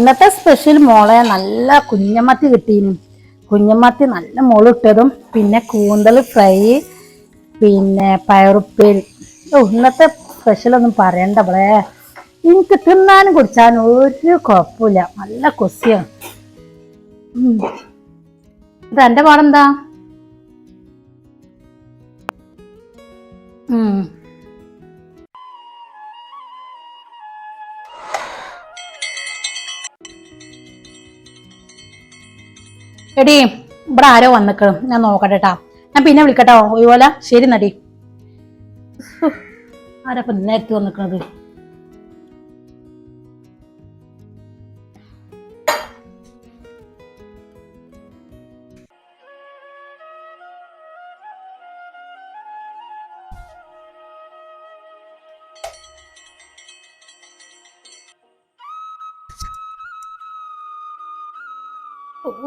ഇന്നത്തെ സ്പെഷ്യൽ മോളെ നല്ല കുഞ്ഞമത്തി കിട്ടീനും. കുഞ്ഞമത്തി നല്ല മുളിട്ടതും പിന്നെ കൂന്തൽ ഫ്രൈ പിന്നെ പയറുപ്പേരി. ഓ ഇന്നത്തെ സ്പെഷ്യൽ ഒന്നും പറയണ്ട അവളെ എനിക്ക് തിന്നാനും കുടിച്ചാനും ഒരു കുഴപ്പമില്ല. നല്ല കൊസിയാണ് ഇത് എന്റെ പാടെന്താ? ഉം. എടി ഇവിടെ ആരോ വന്നിക്കണം. ഞാൻ നോക്കട്ടെ കേട്ടാ ഞാൻ പിന്നെ വിളിക്കട്ടോ. ഇതുപോലെ ശരി നടി ആരപ്പം നേരത്തെ വന്നിക്കണത്?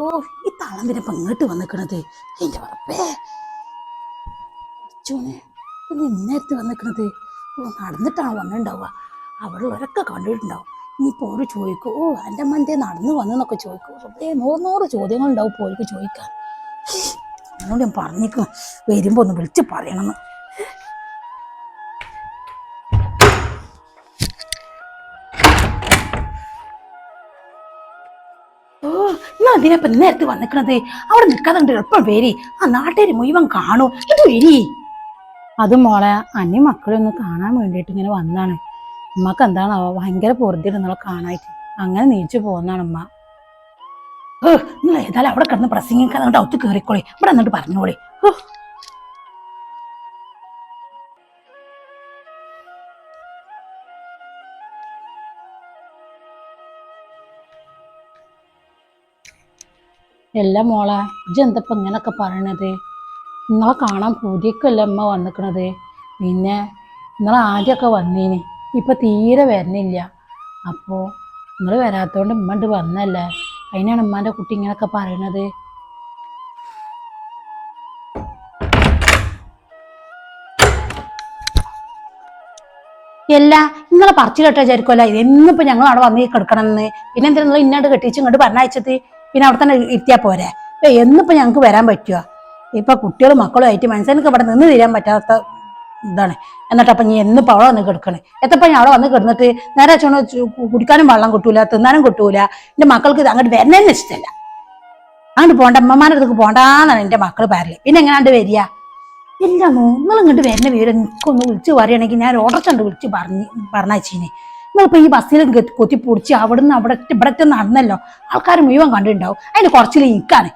ഓ ഈ തളം പിന്നെ ഇങ്ങോട്ട് വന്നിക്കണത്. എന്റെ ഉറപ്പേ പിന്നെ ഇന്നേരത്ത് വന്നിക്കണത്. ഓ നടന്നിട്ടാണ് വന്നിട്ടുണ്ടാവുക? അവളുള്ളവരൊക്കെ കണ്ടിട്ടുണ്ടാവും. ഇനിയിപ്പോൾ ഒരു ചോദിക്കും ഓ എന്റെ അമ്മ എന്തേ നടന്നു വന്നെന്നൊക്കെ ചോദിക്കും. അപ്പേ നൂറ് നൂറ് ചോദ്യങ്ങളുണ്ടാവും പോയിക്ക് ചോദിക്കാൻ. അതുകൊണ്ട് ഞാൻ പറഞ്ഞേക്കും വരുമ്പോൾ ഒന്ന് വിളിച്ച് പറയണമെന്ന് എന്നാ അതിനെ ഇപ്പൊ നേരത്തെ വന്നിക്കണത്? അവിടെ നിൽക്കാതുണ്ട് എളുപ്പം വരി. ആ നാട്ടുകാർ മുഴുവൻ കാണൂ. ഇത് വരി. അത് മോളെ അന്യ മക്കളെ ഒന്ന് കാണാൻ വേണ്ടിയിട്ട് ഇങ്ങനെ വന്നാണ്. ഉമ്മക്ക് എന്താണ് ഭയങ്കര പൊറുതി നിങ്ങളെ കാണായിട്ട് അങ്ങനെ നീച്ചു പോകുന്നതാണ് ഉമ്മ. നിങ്ങൾ ഏതായാലും അവിടെ കിടന്ന് പ്രസംഗിക്കാതെ ഒത്തു കയറിക്കോളി. ഇവിടെ എന്നിട്ട് പറഞ്ഞോളി. ഓ മോള മോളെ എന്തപ്പ ഇങ്ങനൊക്കെ പറയണത്? നിങ്ങളെ കാണാൻ പുതിയക്കല്ല അമ്മ വന്നിക്കണത്? പിന്നെ നിങ്ങൾ ആദ്യമൊക്കെ വന്നീന് ഇപ്പൊ തീരെ വരുന്നില്ല അപ്പോൾ നിങ്ങൾ വരാത്തോണ്ട് ഉമ്മണ്ട് വന്നല്ലേ? അതിനാണ് ഉമ്മാന്റെ കുട്ടി ഇങ്ങനൊക്കെ പറയണത്? എല്ലാ നിങ്ങളെ പറിച്ചു കെട്ടാ വിചാരിക്കുമല്ലോ എന്നിപ്പോ ഞങ്ങൾ അവിടെ വന്ന് കിടക്കണമെന്ന് പിന്നെ എന്തിനാ നിങ്ങൾ ഇന്നാണ്ട് കെട്ടിച്ച് ഇങ്ങോട്ട് പറഞ്ഞയച്ചത്? പിന്നെ അവിടെ തന്നെ ഇരുത്തിയാൽ പോരെ. ഇപ്പൊ എന്നിപ്പോ ഞങ്ങൾക്ക് വരാൻ പറ്റുക ഇപ്പൊ കുട്ടികളും മക്കളും ആയിട്ട് മനുഷ്യനക്ക് ഇവിടെ നിന്ന് തീരാൻ പറ്റാത്ത ഇതാണ്. എന്നിട്ടപ്പം നീ എന്നിപ്പോ അവിടെ വന്ന് കിടക്കണേ. എത്തപ്പം ഞാൻ അവിടെ വന്ന് കിടന്നിട്ട് നേരെ വെച്ചോണ്ട് കുടിക്കാനും വെള്ളം കിട്ടൂല തിന്നാനും കിട്ടൂല. എന്റെ മക്കൾക്ക് അങ്ങോട്ട് വരുന്നതന്നെ ഇഷ്ടമല്ല അങ്ങോട്ട് പോണ്ട അമ്മമാരുടെ അടുത്തേക്ക് പോണ്ടാന്നാണ് എന്റെ മക്കൾ പറയൽ. പിന്നെ എങ്ങനാണ്ട് വരിക? ഇല്ല നിങ്ങൾ ഇങ്ങോട്ട് വരുന്ന വിവരം എനിക്കൊന്ന് വിളിച്ച് പറയുകയാണെങ്കിൽ ഞാൻ ഓർഡർ കണ്ട് വിളിച്ച് പറഞ്ഞ് പറഞ്ഞയച്ചീനെ. നിങ്ങളിപ്പോ ഈ ബസ്സിൽ കൊത്തി പൊടിച്ച് അവിടുന്ന് അവിടെ ഇവിടെ നടന്നല്ലോ. ആൾക്കാർ മുഴുവൻ കണ്ടിട്ടുണ്ടാവും. അതിന് കുറച്ചിൽ എനിക്കാണ്.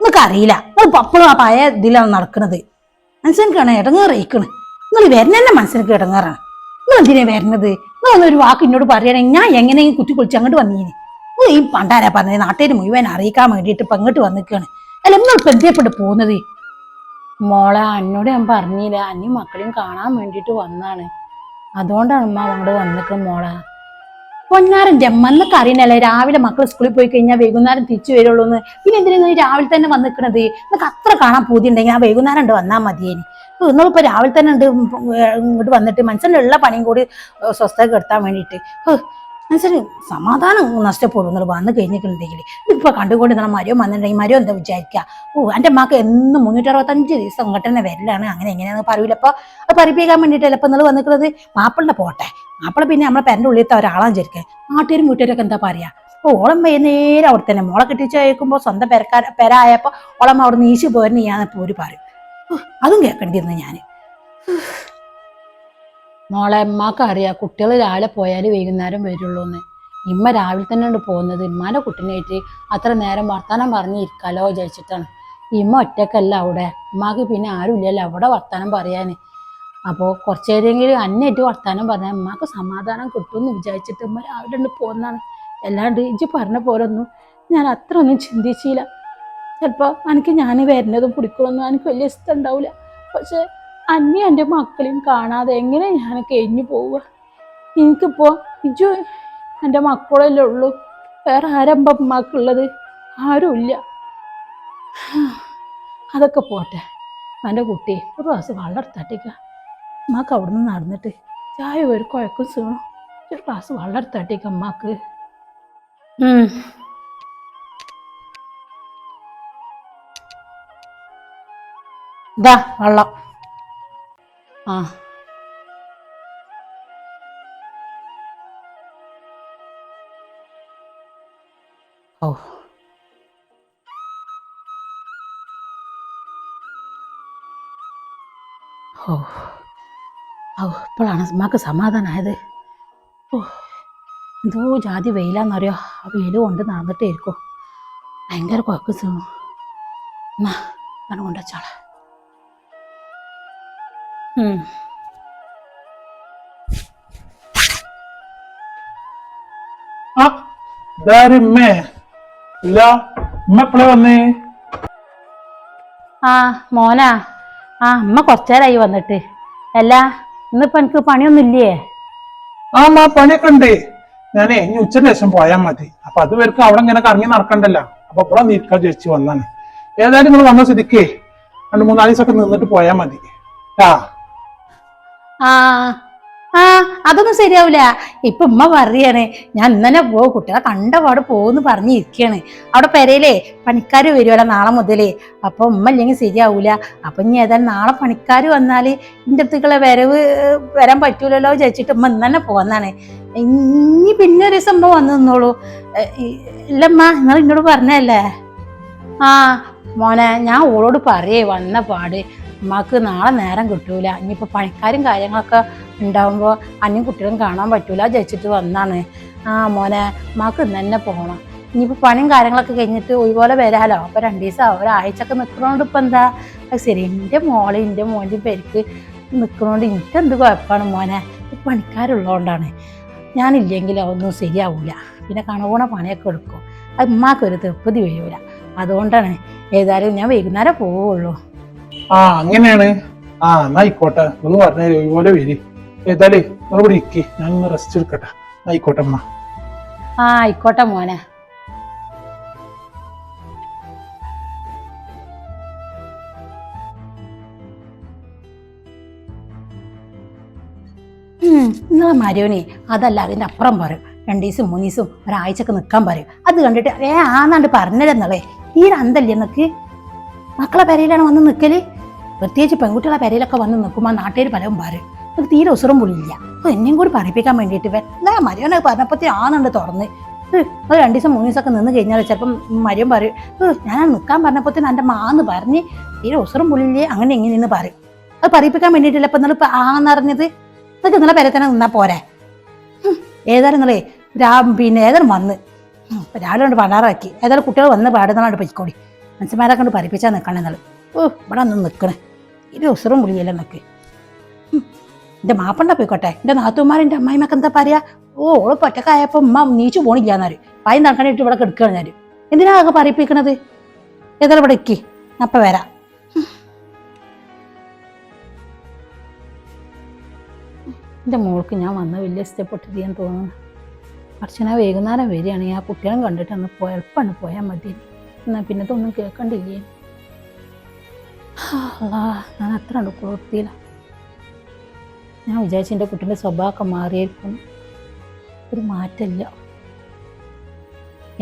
നിങ്ങൾക്ക് അറിയില്ല നിങ്ങൾ പപ്പളും ആ പഴയ ഇതിലാണ് നടക്കുന്നത് മനസ്സിലാണ് ഇടങ്ങേറിയിക്കണ്. നിങ്ങൾ വരുന്നതന്നെ മനസ്സിലേക്ക് ഇടങ്ങാറാണ്. നിങ്ങൾ എന്തിനാ വരുന്നത്? ഒരു വാക്ക് എന്നോട് പറയുകയാണെങ്കിൽ ഞാൻ എങ്ങനെയും കുത്തി കുളിച്ച് അങ്ങോട്ട് വന്നീന്. നിങ്ങൾ ഈ പണ്ടാരാ പറഞ്ഞത്? നാട്ടുകാർ മുഴുവൻ അറിയിക്കാൻ വേണ്ടിയിട്ട് ഇപ്പൊ അങ്ങോട്ട് വന്നിക്കാണ്. അല്ല നിങ്ങൾ പ്രതിയപ്പെട്ട് എന്തേപ്പെട്ട് പോകുന്നത്? മോളെ അന്നോട് ഞാൻ പറഞ്ഞില്ല. അന്നി മക്കളെയും കാണാൻ വേണ്ടിയിട്ട് വന്നാണ്. അതുകൊണ്ടാണ് ഉമ്മ അങ്ങോട്ട് വന്നിക്കണം മോളെ. പൊന്നാരന്റെ അമ്മ എന്നൊക്കെ അറിയണല്ലേ രാവിലെ മക്കൾ സ്കൂളിൽ പോയി കഴിഞ്ഞാൽ വൈകുന്നേരം തിരിച്ചു വരുള്ളൂ എന്ന്. പിന്നെ എന്തിനാ രാവിലെ തന്നെ വന്ന് നിൽക്കണത് അത്ര കാണാൻ പൂതി ഉണ്ടെങ്കിൽ ആ വൈകുന്നേരം ഉണ്ട് വന്നാൽ മതിയേനി. ഇന്നിപ്പോൾ രാവിലെ തന്നെ ഉണ്ട് ഇങ്ങോട്ട് വന്നിട്ട് മനസ്സിലുള്ള പണിയും കൂടി സ്വസ്ഥത കെടുത്താൻ വേണ്ടിയിട്ട്. മനസ്സിന് സമാധാനം നഷ്ടപ്പെടും എന്നുള്ള വന്നു കഴിഞ്ഞിട്ടുണ്ടെങ്കിൽ ഇപ്പൊ കണ്ടുകൊണ്ട് നമ്മൾ മരം വന്നിട്ടുണ്ടെങ്കിൽ മരം എന്താ വിചാരിക്കുക ഓ എന്റെ മാക്ക് എന്നും മുന്നൂറ്റി അറുപത്തഞ്ച് ദിവസം ഇങ്ങോട്ട് തന്നെ വരലാണ്. അങ്ങനെ എങ്ങനെയാണെന്ന് പറയില്ല അപ്പോൾ അത് പറയിപ്പിക്കാൻ വേണ്ടിയിട്ടല്ല ഇപ്പൊ നിങ്ങൾ വന്നിട്ടുള്ളത്? മാപ്പിളിന്റെ പോട്ടെ. മാപ്പിള പിന്നെ നമ്മളെ പെരന്റെ ഉള്ളിലത്തെ ഒരാളാണ് വിചാരിക്കുക നാട്ടുകാരും വീട്ടുകാരൊക്കെ എന്താ പറയാ? ഓ ഓളം വൈകുന്നേരം അവിടെ തന്നെ. മോളെ കെട്ടിച്ച് കഴിക്കുമ്പോൾ സ്വന്തം പെരക്കാർ പെര ആയപ്പോൾ ഓളം അവിടെ നീശി പോരുന്ന ഞാനിപ്പോൾ ഒരു പറയും. അതും കേൾക്കേണ്ടിയിരുന്നു ഞാൻ മോളെ അമ്മയ്ക്ക് അറിയാം കുട്ടികൾ രാവിലെ പോയാൽ വൈകുന്നേരം വരുള്ളൂ എന്ന് ഇമ്മ രാവിലെ തന്നെ ഉണ്ട് പോകുന്നത്. ഇമ്മാന്റെ കുട്ടീനായിട്ട് അത്ര നേരം വർത്താനം പറഞ്ഞിരിക്കാലോ വിചാരിച്ചിട്ടാണ്. ഇമ്മ ഒറ്റക്കല്ല അവിടെ. ഉമ്മാക്ക് പിന്നെ ആരും ഇല്ലല്ലോ അവിടെ വർത്താനം പറയാൻ അപ്പോൾ കുറച്ച് നേരമെങ്കിലും അന്നേറ്റ് വർത്താനം പറഞ്ഞാൽ ഉമ്മാക്ക് സമാധാനം കിട്ടുമെന്ന് വിചാരിച്ചിട്ട് ഉമ്മ രാവിലെ ഉണ്ട് പോകുന്നതാണ്. അല്ലാണ്ട് ഇജ്ജ് പറഞ്ഞ പോലെ ഒന്നും ഞാൻ അത്ര ഒന്നും ചിന്തിച്ചില്ല. ചിലപ്പോൾ എനിക്ക് ഞാൻ വരുന്നതും പിടിക്കണമെന്നും എനിക്ക് വലിയ ഇഷ്ടം ഉണ്ടാവില്ല പക്ഷെ അന്യ എന്റെ മക്കളെയും കാണാതെ എങ്ങനെ ഞാൻ കഴിഞ്ഞു പോവുക? എനിക്കിപ്പോൾ ഇജു എന്റെ മക്കളല്ലേ ഉള്ളൂ. വേറെ ആരമ്പ മക്കളുള്ളത് ആരുമില്ല. അതൊക്കെ പോട്ടെ. എന്റെ കുട്ടി ഒരു ഗ്ലാസ് വെള്ളം എടുത്തട്ടിക്ക. അവിടെ അവിടുന്ന് നടന്നിട്ട് ചായ ഒരു കുഴക്കും സീണോ ഒരു എടുത്തട്ടിക്ക ഉമ്മാക്ക്. ഉം. ഇതാ വെള്ളം. ആ. ഓ ഇപ്പോഴാണ് അമ്മയ്ക്ക് സമാധാനമായത് ഓ എന്തോ ജാതി വെയിലാന്നറിയോ? ആ വെയിൽ കൊണ്ട് നടന്നിട്ടേ ഇരിക്കും. ഭയങ്കര കുഴക്ക് എന്നാ ഞാൻ കൊണ്ടുവച്ചാളെ. ആ ഇതാരുമ്മേ ഇല്ല ഉമ്മ എപ്പോഴാ വന്നേ? ആ മോനാ. ആ അമ്മ കൊറച്ചേരായി വന്നിട്ട്. അല്ല ഇന്നിപ്പോ എനിക്ക് പണിയൊന്നും ഇല്ലേ? ആ മാ പണിയൊക്കെ ഉണ്ട്. ഞാനേ ഇനി ഉച്ചയ്ക്ക് ശേഷം പോയാൽ മതി. അപ്പൊ അത് പേർക്ക് അവിടെ ഇങ്ങനെ കറങ്ങി നടക്കണ്ടല്ലോ. അപ്പൊ ഇവിടെ നീക്കാൻ ചേച്ചി വന്നാണ് ഏതായാലും നിങ്ങൾ വന്ന സ്ഥിതിക്ക് രണ്ട് മൂന്നാൽ ദിവസമൊക്കെ നിന്നിട്ട് പോയാൽ മതി. ആ ആ ആ അതൊന്നും ശരിയാവില്ല ഇപ്പൊ ഉമ്മ പറയാണ് ഞാൻ ഇന്നലെ പോകും കുട്ടികളെ കണ്ടപാട് പോകുന്നു പറഞ്ഞിരിക്കുകയാണ് അവിടെ പെരയിലേ പണിക്കാർ വരുമല്ലോ നാളെ മുതലേ. അപ്പൊ ഉമ്മ ഇല്ലെങ്കിൽ ശരിയാവൂല. അപ്പൊ ഇനി ഏതായാലും നാളെ പണിക്കാർ വന്നാൽ ഇന്റെ അടുത്തേക്കുള്ള വരവ് വരാൻ പറ്റൂലല്ലോ വിചാരിച്ചിട്ട് ഉമ്മ ഇന്ന് തന്നെ ഇനി പിന്നെ ഒരു സംഭവം വന്നു നിന്നോളൂ. ഇല്ലമ്മ നിങ്ങൾ എന്നോട് പറഞ്ഞല്ലേ ആ മോനെ ഞാൻ ഓളോട് പറയേ വന്ന പാട്. ഉമ്മാക്ക് നാളെ നേരം കിട്ടൂല. ഇനിയിപ്പോൾ പണിക്കാരും കാര്യങ്ങളൊക്കെ ഉണ്ടാവുമ്പോൾ അന്യം കുട്ടികളും കാണാൻ പറ്റൂല. ജയിച്ചിട്ട് വന്നാണ്. ആ മോനെ ഉമ്മാക്ക് ഇന്ന് തന്നെ പോകണം ഇനിയിപ്പോൾ പണിയും കാര്യങ്ങളൊക്കെ കഴിഞ്ഞിട്ട് ഒരുപോലെ വരാലോ? അപ്പോൾ രണ്ട് ദിവസം ഒരാഴ്ചയൊക്കെ നിൽക്കണോണ്ട് ഇപ്പം എന്താ? ശരി. എന്റെ മോളെ എന്റെ മോന്റെ പേർക്ക് നിൽക്കണോണ്ട് എനിക്ക് എന്ത് കുഴപ്പമാണ് മോനെ പണിക്കാരുള്ളതുകൊണ്ടാണ് ഞാനില്ലെങ്കിൽ അതൊന്നും ശരിയാവില്ല പിന്നെ കണകൂണ പണിയൊക്കെ എടുക്കും. അത് ഉമ്മാക്കൊരു തൃപ്തി വരൂല. അതുകൊണ്ടാണ് ഏതായാലും ഞാൻ വൈകുന്നേരം പോവുള്ളൂ. ആ അങ്ങനെയാണ്. ആ എന്നാ ആയിക്കോട്ടെ. നിങ്ങൾ പറഞ്ഞ ഇതുപോലെ വരി. ഏതായാലേ നിങ്ങൾ ഇവിടെ ഞാൻ ഒന്ന് റെസ്റ്റ് എടുക്കട്ടെ. ആയിക്കോട്ടെ അമ്മ. ആ ആയിക്കോട്ടെ മോനെ. നിങ്ങളെ അതല്ല അതിന്റെ അപ്പുറം പറയും. രണ്ട് ദിവസം മൂന്ന് ഒരാഴ്ചക്ക് നിൽക്കാൻ പറയും. അത് കണ്ടിട്ട് ഏ ആന്നാണ്ട് പറഞ്ഞതെന്നുള്ളേ ഈ അന്തല്ലേ നിനക്ക്? മക്കളെ പെരയിലാണ് വന്ന് നിൽക്കൽ പ്രത്യേകിച്ച് പെൺകുട്ടികളെ പെരയിലൊക്കെ വന്ന് നിൽക്കുമ്പോൾ നാട്ടുകാർ പലവും പറയും എനിക്ക് തീരെ ഉസുറും പുള്ളിയില്ല അപ്പോൾ എന്നെയും കൂടി പറയിപ്പിക്കാൻ വേണ്ടിയിട്ട് വെല്ല മരിയോനെ പറഞ്ഞപ്പോഴത്തേ ആണെന്നുണ്ട് തുറന്ന്. അത് രണ്ട് ദിവസം മൂന്ന് ദിവസമൊക്കെ നിന്ന് കഴിഞ്ഞാൽ ചിലപ്പം മരിയൻ പറയും ഞാൻ നിൽക്കാൻ പറഞ്ഞപ്പോഴത്തേന് എന്റെ മാന്ന് പറഞ്ഞ് തീരെ ഉസുറും പുള്ളിയില്ലേ അങ്ങനെ എങ്ങനെ നിന്ന് പറയും. അത് പറയിപ്പിക്കാൻ വേണ്ടിയിട്ടില്ല ഇപ്പം ഇന്നലെ ആന്നറിഞ്ഞത് ഇതൊക്കെ ഇന്നലെ പെരയിൽ തന്നെ നിന്നാൽ പോരെ? ഏതായാലും നിങ്ങളെ രാ പിന്നെ ഏതായാലും വന്ന്. രാവിലെ കൊണ്ട് പണാറാക്കി ഏതായാലും കുട്ടികൾ വന്ന് പാടുന്നതാണ് പൊയ്ക്കോടി മനുഷ്യന്മാരെ കണ്ട് പരിപ്പിച്ചാൽ നിൽക്കണേ നിങ്ങൾ ഓ ഇവിടെ ഒന്ന് നിൽക്കണേ ഇത് ഉസറും പുളിയല്ല നിൽക്ക് എന്റെ മാപ്പണ്ട പോയിക്കോട്ടെ. എന്റെ നാത്തുമാരെന്റെ അമ്മായിമൊക്കെ എന്താ പറയാ? ഓ ഓൾ പൊറ്റക്കായപ്പോൾ ഉമ്മ നീച്ചു പോണില്ല എന്നറിയും പായും ഇവിടെ കിടക്കുകയാണ് ഞാൻ എന്തിനാ അങ്ങ് പറയിപ്പിക്കണത്? ഏതായാലും ഇവിടെ ഇക്കി. അപ്പം വരാം. എന്റെ മോൾക്ക് ഞാൻ വന്ന വലിയ ഇഷ്ടപ്പെട്ടിട്ട് ഞാൻ തോന്നുന്നു. അർച്ചന വൈകുന്നേരം വരികയാണെങ്കിൽ ആ കുട്ടികളും കണ്ടിട്ട് അന്ന് പോയ എളുപ്പമാണ് പോയാൽ മതി. എന്നാൽ പിന്നെ ഇതൊന്നും കേൾക്കണ്ടില്ലേ? ഞാൻ അത്ര കുളർത്തിയില്ല ഞാൻ വിചാരിച്ചു എന്റെ കുട്ടീന്റെ സ്വഭാവമൊക്കെ മാറിയിരിക്കും ഒരു മാറ്റമില്ല.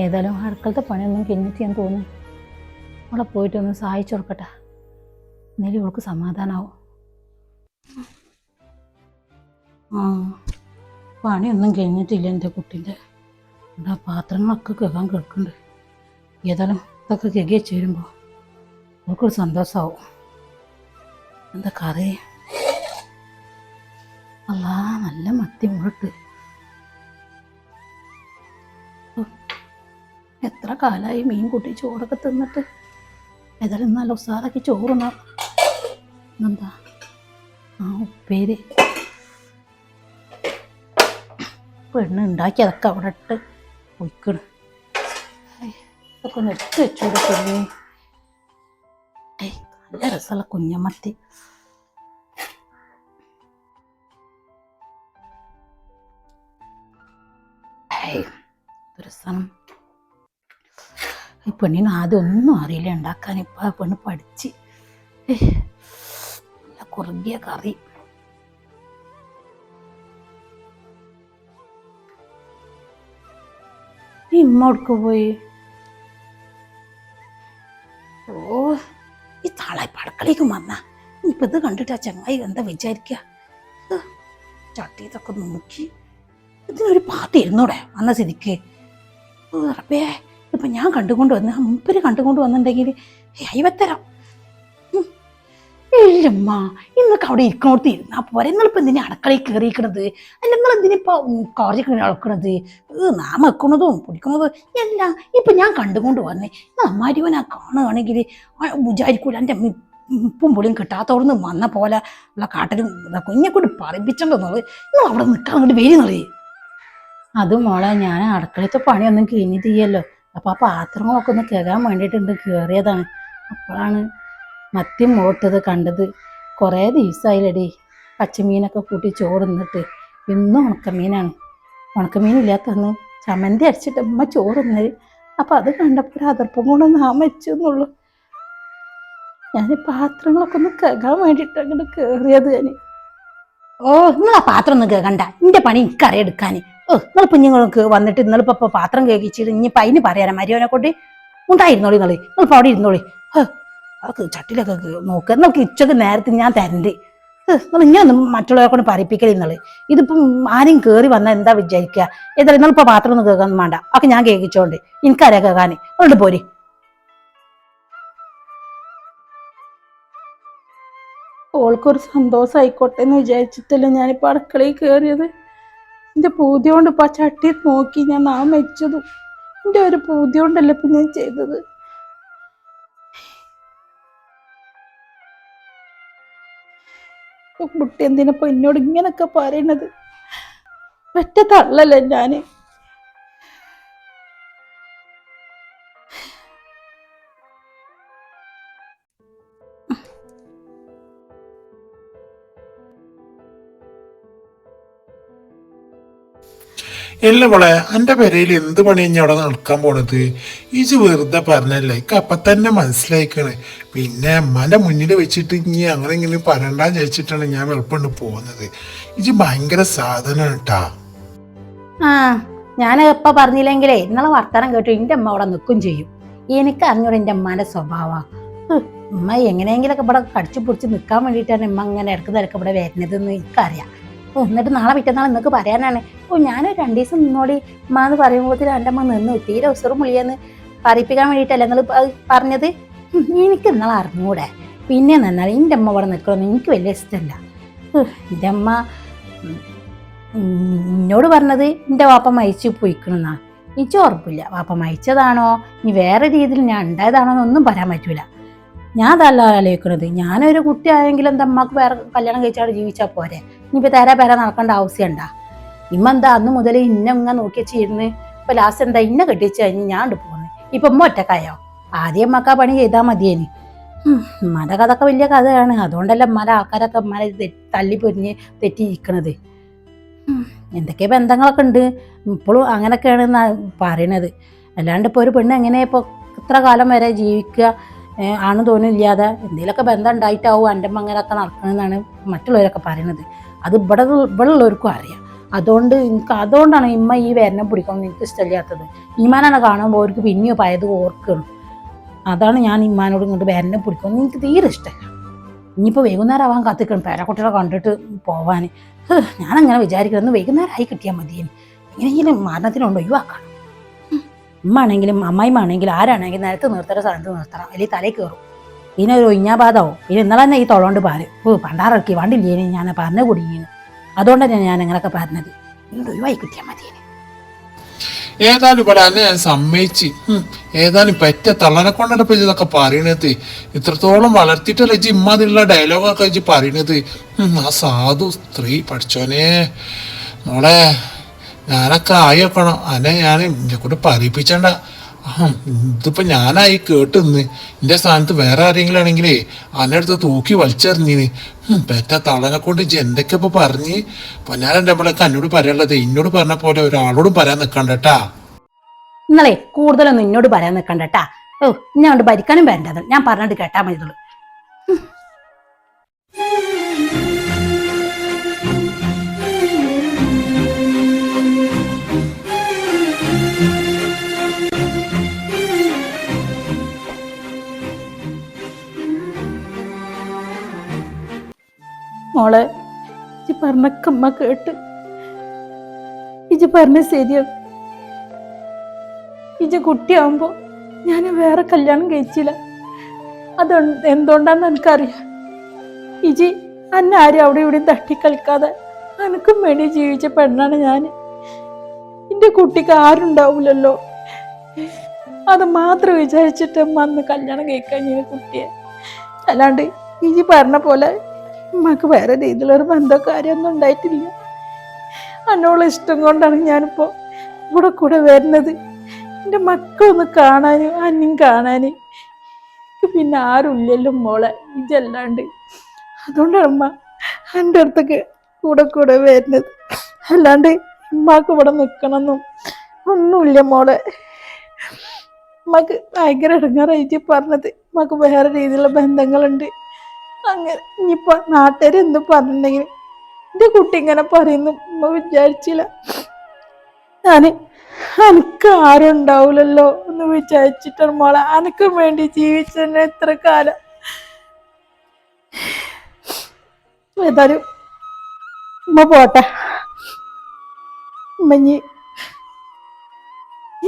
ഏതായാലും അടുക്കളത്തെ പണിയൊന്നും കഴിഞ്ഞിട്ട് ഞാൻ തോന്നുന്നു അവളെ പോയിട്ടൊന്ന് സഹായിച്ചു കൊടുക്കട്ടെ. എന്നാലും ഇവൾക്ക് സമാധാനമാവും ആ പണിയൊന്നും കഴിഞ്ഞിട്ടില്ല എന്റെ കുട്ടീന്റെ. ഇവിടെ പാത്രങ്ങളൊക്കെ കേൾക്കാൻ കേൾക്കുന്നുണ്ട് ഏതായാലും ഇതൊക്കെ കേൾക്കി വെച്ച് വരുമ്പോൾ നമുക്കൊരു സന്തോഷമാവും എന്താ കറി? അല്ല നല്ല മത്തി മുളട്ട് എത്ര കാലമായി മീൻ കൂട്ടി ചോറൊക്കെ തിന്നിട്ട്? ഏതായാലും നല്ല ഉസാറാക്കി ചോറുന്ന. എന്താ ആ ഉപ്പേര്. പെണ്ണ് ഉണ്ടാക്കി അതൊക്കെ അവിടെ ഇട്ട് ഒഴിക്കണ് ഇതൊക്കെ ഒന്ന് എടുത്ത് വെച്ചൂടെ ഏയ് നല്ല രസമുള്ള കുഞ്ഞമത്തി ഏയ്, എന്ത് രസം. ഈ പെണ്ണിന് ആദ്യം ഒന്നും അറിയില്ല ഉണ്ടാക്കാൻ. ഇപ്പം ആ പെണ്ണ് പഠിച്ച്. നല്ല കുറുകിയ കറി. ഇമ്മ പോയി? ഇനിയിപ്പോൾ ഇത് കണ്ടിട്ട് ആ ചങ്ങായി എന്താ വിചാരിക്കുക ചട്ടി ഇതൊക്കെ നോക്കി ഇതിനൊരു പാട്ട് ഇരുന്നൂടെ? വന്ന സ്ഥിതിക്ക്. റബ്ബേ ഇപ്പം ഞാൻ കണ്ടുകൊണ്ട് വന്ന് മുമ്പര് കണ്ടുകൊണ്ട് വന്നിട്ടുണ്ടെങ്കിൽ അയവത്തരം ഇല്ലമ്മ ഇന്നൊക്കെ അവിടെ ഇരിക്കണോടത്ത് ഇരുന്നാ പോരെ. നിങ്ങളിപ്പോൾ എന്തിനാ അടുക്കളയിൽ കയറിയിരിക്കണത് അല്ല നിങ്ങൾ എന്തിനിപ്പോൾ കോറച്ച് അളക്കണത് നാം വെക്കണതും പിടിക്കണതും എല്ലാം ഇപ്പം ഞാൻ കണ്ടുകൊണ്ട് വന്നേ അമ്മാരിവനാ കാണുകയാണെങ്കിൽ വിചാരിക്കൂല. എന്റെ ഉപ്പും പുളിയും കിട്ടാത്തോടുന്ന് വന്ന പോലെ ഉള്ള കാട്ടിലും കുഞ്ഞെ കൊണ്ട് പറയിപ്പിച്ചോണ്ടെന്നുള്ളത് നിങ്ങൾ അവിടെ നിൽക്കാൻ വേണ്ടി വരുന്നത് അത് മോളെ ഞാൻ അടുക്കളത്തെ പണിയൊന്നും കഴിഞ്ഞിട്ടില്ലല്ലോ. അപ്പം ആ പാത്രങ്ങളൊക്കെ ഒന്ന് കേൾക്കാൻ വേണ്ടിയിട്ടുണ്ട് കയറിയതാണ് അപ്പോഴാണ് മത്തി മോട്ടത് കണ്ടത്. കുറേ ദിവസമായില്ലടി. പച്ചമീനൊക്കെ കൂട്ടി ചോറുന്നിട്ട് ഇന്നും ഉണക്കമീനാണ്. ഉണക്കമീനില്ലാത്തന്ന് ചമ്മന്തി അടിച്ചിട്ട് അമ്മ ചോറുന്നത് അപ്പം അത് കണ്ടപ്പോൾ അതിർപ്പം കൊണ്ട് നാം വെച്ചു എന്നുള്ളൂ. ഞാൻ പാത്രങ്ങളൊക്കെ ഒന്ന് കേൾക്കാൻ വേണ്ടിട്ട് അങ്ങോട്ട് കയറിയത് ഞാൻ ഓ നിങ്ങളെ പാത്രം ഒന്ന് കേൾക്കണ്ട എന്റെ പണി എനിക്ക് എടുക്കാൻ ഓ നിങ്ങളിപ്പോൾ നിങ്ങൾക്ക് വന്നിട്ട് നിങ്ങളിപ്പോൾ ഇപ്പോൾ പാത്രം കേൾക്കിച്ചിട്ട് ഇനി അതിന് പറയാനാ. മരിയോനെ കൊണ്ട് ഉണ്ടായിരുന്നോളി നിങ്ങൾ നിങ്ങളിപ്പോൾ അവിടെ ഇരുന്നോളി. അതൊക്കെ ചട്ടിലൊക്കെ നോക്ക്. നിങ്ങൾക്ക് ഉച്ചയ്ക്ക് നേരത്തെ ഞാൻ തരണ്ട്. നിങ്ങൾ ഇങ്ങനെ മറ്റുള്ളവരെ കൊണ്ട് പറയിപ്പിക്കൽ നിങ്ങൾ. ഇതിപ്പം ആരും കയറി വന്നാൽ എന്താ വിചാരിക്കുക ഏതായാലും നിങ്ങളിപ്പോൾ പാത്രം ഒന്നും കേൾക്കാൻ വേണ്ട. ഒക്കെ ഞാൻ കേൾക്കിച്ചോണ്ട് എനിക്കറിയാം കേൾക്കാൻ അതുകൊണ്ട് പോരി. ഓൾക്കൊരു സന്തോഷമായിക്കോട്ടെ എന്ന് വിചാരിച്ചിട്ടല്ല ഞാനിപ്പോൾ അടുക്കളയിൽ കയറിയത് എന്റെ പൂതി കൊണ്ട് ഇപ്പോൾ ആ ചട്ടി നോക്കി ഞാൻ നാം വെച്ചതും എന്റെ ഒരു പൂതി കൊണ്ടല്ല ഇപ്പം ഞാൻ ചെയ്തത്. കുട്ടി എന്തിനപ്പോൾ എന്നോട് ഇങ്ങനൊക്കെ പറയണത്? ഒറ്റ തള്ളല്ലേ ഞാൻ. ഇല്ല മോളെ എന്റെ പെരയിൽ എന്ത് പണി ഇനി അവിടെ നടക്കാൻ പോണത്? ഇജ് വെറുതെ പറഞ്ഞല്ലേ ഇക്ക് അപ്പം തന്നെ മനസ്സിലായിക്കണ്. പിന്നെ അമ്മന്റെ മുന്നിൽ വെച്ചിട്ട് ഇനി അങ്ങനെ ഇങ്ങനെ പറയണ്ടാൻ ചോദിച്ചിട്ടാണ് ഞാൻ എളുപ്പമുണ്ട് പോകുന്നത്. ഇജ് ഭയങ്കര സാധനം കേട്ടാ ആ ഞാൻ എപ്പ പറഞ്ഞില്ലെങ്കിലേ ഇന്നലെ വർത്തമാനം കേട്ടു എന്റെ അമ്മ അവിടെ നിൽക്കും ചെയ്യും. എനിക്ക് അറിഞ്ഞൂടെ എന്റെ അമ്മാന്റെ സ്വഭാവം. അമ്മ എങ്ങനെയെങ്കിലൊക്കെ ഇവിടെ കടിച്ചു പൊടിച്ച് നിൽക്കാൻ വേണ്ടിയിട്ടാണ് ഉമ്മ അങ്ങനെ ഇടയ്ക്ക് തിരക്ക് ഇവിടെ വരുന്നതെന്ന് എനിക്കറിയാം. എന്നിട്ട് നാളെ പിറ്റന്നാൾ നിങ്ങൾക്ക് പറയാനാണ്. ഓ ഞാനൊരു രണ്ട് ദിവസം നിന്നോടി അമ്മ എന്ന് പറയുമ്പോഴത്തേനും എന്റെ അമ്മ നിന്ന് തീരെ ഉസറും മുളിയെന്ന് പറയിപ്പിക്കാൻ വേണ്ടിയിട്ടല്ല നിങ്ങൾ പറഞ്ഞത്? എനിക്ക് ഇന്നലെ അറിഞ്ഞൂടെ. പിന്നെ നന്നാൽ എന്റെ അമ്മ ഇവിടെ നിൽക്കണമെന്ന് എനിക്ക് വലിയ ഇഷ്ടമല്ല. എന്റെ അമ്മ എന്നോട് പറഞ്ഞത് എന്റെ വാപ്പ മരിച്ചു പോയിക്കണെന്നാ. എനിക്ക് ഉറപ്പില്ല. വാപ്പ മയച്ചതാണോ ഇനി വേറെ രീതിയിൽ ഞാൻ ഉണ്ടായതാണോ എന്നൊന്നും പറയാൻ പറ്റൂല. ഞാൻ അതല്ല ആലോചിക്കുന്നത്. ഞാനൊരു കുട്ടിയായെങ്കിൽ എന്താ അമ്മയ്ക്ക് വേറെ കല്യാണം കഴിച്ചാൽ ജീവിച്ചാൽ പോരെ? ഇനിയിപ്പോൾ തേരെ പേരെ നടക്കേണ്ട ആവശ്യമുണ്ട ഇമ്മ എന്താ അന്ന് മുതൽ ഇന്ന ഇങ്ങനെ നോക്കി വെച്ചിരുന്ന്. ഇപ്പൊ ലാസ്റ്റ് എന്താ ഇന്ന കെട്ടിച്ച് കഴിഞ്ഞ് ഞാൻ പോകുന്നു ഇപ്പൊ ഉമ്മ ഒറ്റക്കായോ? ആദ്യം അമ്മയ്ക്ക് ആ പണി ചെയ്താൽ മതിയേനി. ഉമ്മാന്റെ കഥയൊക്കെ വലിയ കഥയാണ്. അതുകൊണ്ടല്ല ഉമ്മാരെ ആൾക്കാരൊക്കെ തള്ളി തല്ലി പൊരിഞ്ഞ് തെറ്റിയിരിക്കണത്. എന്തൊക്കെ ബന്ധങ്ങളൊക്കെ ഉണ്ട്. ഇപ്പോഴും അങ്ങനെയൊക്കെയാണ് പറയണത്. അല്ലാണ്ട് ഇപ്പോൾ ഒരു പെണ്ണ് എങ്ങനെ ഇപ്പോൾ ഇത്ര കാലം വരെ ജീവിക്കുക? ആണ് തോന്നില്ലാതെ എന്തെങ്കിലുമൊക്കെ ബന്ധം ഉണ്ടായിട്ടാവും എന്റെ അമ്മ അങ്ങനെയൊക്കെ നടക്കണമെന്നാണ് മറ്റുള്ളവരൊക്കെ പറയണത് അത് ഇവിടെ ഇവിടെ ഉള്ളവർക്കും അറിയാം. അതുകൊണ്ട് എനിക്ക് അതുകൊണ്ടാണ് ഇമ്മ ഈ വേദന പിടിക്കണം എനിക്ക് ഇഷ്ടമില്ലാത്തത്. ഇമ്മാനാണ് കാണുമ്പോൾ അവർക്ക് പിന്നെയോ പയത് ഓർക്കണം. അതാണ് ഞാൻ ഇമ്മാനോട് ഇങ്ങോട്ട് വേദന പിടിക്കണം എനിക്ക് തീരെ ഇഷ്ടമല്ല. ഇനിയിപ്പോൾ വൈകുന്നേരം ആവാൻ കാത്തിക്കണം. പേരക്കുട്ടികളെ കണ്ടിട്ട് പോവാൻ ഞാനങ്ങനെ വിചാരിക്കുന്നത് വൈകുന്നേരം ആയി കിട്ടിയാൽ മതിയെന്ന് എങ്ങനെയെങ്കിലും മരണത്തിനുണ്ട് ഒഴിവാക്കണം. ഉമ്മ ആണെങ്കിലും അമ്മായിമ്മ ആണെങ്കിലും ആരാണെങ്കിലും നേരത്തെ നിർത്തര സ്ഥലത്ത് നിർത്തണം. അല്ലെങ്കിൽ തലയിൽ കയറും. പിന്നെ ഒരു ഒഴിഞ്ഞാബാധാവും പിന്നെ ഇന്നലെ തന്നെ ഈ തൊള്ളോണ്ട് പാൽ. ഓ പണ്ടാറക്കി വണ്ടില്ലേന് ഞാൻ പറഞ്ഞ കുടുങ്ങിയത് അതുകൊണ്ട് തന്നെ ഞാൻ അങ്ങനെയൊക്കെ പറഞ്ഞത് ഇങ്ങോട്ട് ഒഴിവായി കിട്ടിയാൽ മതി ഏതായാലും ഇവിടെ അന്നെ ഞാൻ സമ്മതിച്ച്. ഏതായാലും പറ്റ തള്ളനെ കൊണ്ടാണ് ഇപ്പൊ ഇതൊക്കെ പറയണത്. ഇത്രത്തോളം വളർത്തിയിട്ടല്ലേ ഇമ്മ ഇമ്മാതിലുള്ള ഡയലോഗൊക്കെ ഇജ്ജ് പറയണത്. ആ സാധു സ്ത്രീ പഠിച്ചോനെ. മോളെ ഞാനൊക്കെ ആയി വെക്കണം അല്ലെ ഞാൻ എന്നെ കൂടെ പറയിപ്പിച്ചണ്ട ഇതിപ്പോ ഞാനായി കേട്ടുന്ന്. എന്റെ സ്ഥാനത്ത് വേറെ ആരെങ്കിലും ആണെങ്കിലേ അന്നെ അടുത്ത് തൂക്കി വലിച്ചെറിഞ്ഞിന്. പെറ്റ തളനെ കൊണ്ട് എന്തൊക്കെ ഇപ്പൊ പറഞ്ഞ്? പൊന്നാരന്റെ നമ്മളൊക്കെ എന്നോട് പറയാനുള്ളത് എന്നോട് പറഞ്ഞ പോലെ ഒരാളോടും പറയാൻ നിക്കണ്ടട്ടാ. നിങ്ങളെ കൂടുതലൊന്നും എന്നോട് പറയാൻ നിക്കണ്ടട്ടാ. ഓ ഞാൻ ഭരിക്കാനും വേണ്ടത് ഞാൻ പറഞ്ഞിട്ട് കേട്ടാ മതിയുള്ളൂ മോളെ ഇജ് പറഞ്ഞൊക്കെ അമ്മ കേട്ട്. ഇജ് പറഞ്ഞ ശരിയാണ് ഇജ് കുട്ടിയാവുമ്പോ ഞാൻ വേറെ കല്യാണം കഴിച്ചില്ല. അത് എന്തുകൊണ്ടാന്ന് എനിക്കറിയാം. ഇജി അന്നെ ആരും അവിടെ ഇവിടെയും തട്ടിക്കളിക്കാതെ അനക്കും വേണ്ടി ജീവിച്ച പെണ്ണാണ് ഞാൻ എന്റെ കുട്ടിക്ക് ആരുണ്ടാവില്ലല്ലോ അത് മാത്രം വിചാരിച്ചിട്ട് അമ്മ അന്ന് കല്യാണം കഴിക്കാൻ കുട്ടിയെ. അല്ലാണ്ട് ഇജി പറഞ്ഞ പോലെ ഉമ്മക്ക് വേറെ രീതിയിലൊരു ബന്ധോ കാര്യമൊന്നും ഉണ്ടായിട്ടില്ല. അന്നോളം ഇഷ്ടം കൊണ്ടാണ് ഞാനിപ്പോൾ ഇവിടെ കൂടെ വരുന്നത്. എന്റെ മക്കളൊന്ന് കാണാനും അന്നും കാണാൻ പിന്നെ ആരുമില്ലല്ലോ മോളെ ഇതല്ലാണ്ട്. അതുകൊണ്ടാണ് അമ്മ എന്റെ അടുത്തൊക്കെ കൂടെ കൂടെ വരുന്നത്. അല്ലാണ്ട് ഉമ്മാക്ക് ഇവിടെ നിൽക്കണമെന്നും ഒന്നുമില്ല മോളെ. ഉമ്മക്ക് ഭയങ്കര ഇടങ്ങാറായിട്ട് പറഞ്ഞത്. ഉമ്മക്ക് വേറെ രീതിയിലുള്ള ബന്ധങ്ങളുണ്ട്. അങ്ങനെ ഇനിയിപ്പോ നാട്ടുകാർ എന്ത് പറഞ്ഞിട്ടുണ്ടെങ്കിൽ എന്റെ കുട്ടി ഇങ്ങനെ പറയുന്നു ഉമ്മ വിചാരിച്ചില്ല. ഞാൻ അനക്ക് ആരും ഉണ്ടാവില്ലല്ലോ എന്ന് വിചാരിച്ചിട്ടാണ് മോളെ. എനിക്ക് വേണ്ടി ജീവിച്ചതന്നെ എത്ര കാലം. ഏതായാലും ഉമ്മ പോട്ടെ. ഉമ്മഞ്ഞി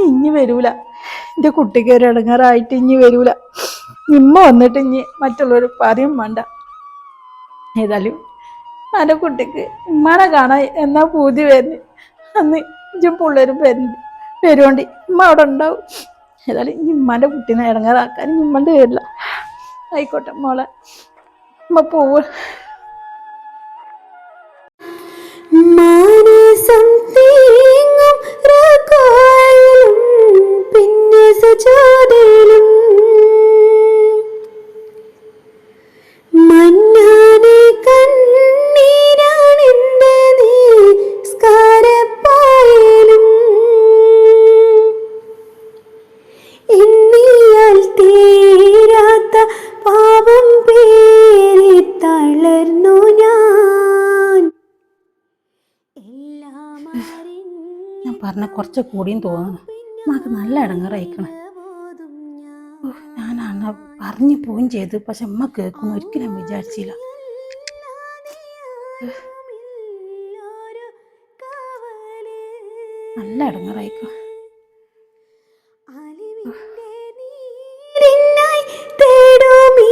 ഇനി വരൂല. എന്റെ കുട്ടിക്ക് ഒരു ഇടങ്ങാറായിട്ട് ഇനി വരൂല. ഇമ്മ വന്നിട്ട് ഇനി മറ്റുള്ളവർ പറയും വേണ്ട. ഏതായാലും എന്റെ കുട്ടിക്ക് ഇമ്മാനെ കാണാൻ എന്നാ പൂതി വരുന്നത് അന്ന് ഇഞ്ചും പിള്ളേരും വരുന്നുണ്ട് വരുവോണ്ടി. ഇമ്മ അവിടെ ഉണ്ടാവും. ഏതായാലും ഇനി ഇമ്മാന്റെ കുട്ടീനെ ഇറങ്ങാതാക്കാൻ ഇമ്മന്റെ വരില്ല. ആയിക്കോട്ടെ മോളെ. ഇമ്മ പോവ് മാനസം പിന്നെ സജാതയിലും സാറിനെ കുറച്ച് കൂടിയും തോന്നണം ഉമ്മാക്ക് നല്ല ഇടങ്ങാറായിക്കണേ ഞാനാണ് പറഞ്ഞു പോവുകയും ചെയ്ത് പക്ഷെ അമ്മ കേൾക്കുന്നു. ഒരിക്കലും വിചാരിച്ചില്ല. നല്ല ഇടങ്ങാറായിക്കോ തേടുമീ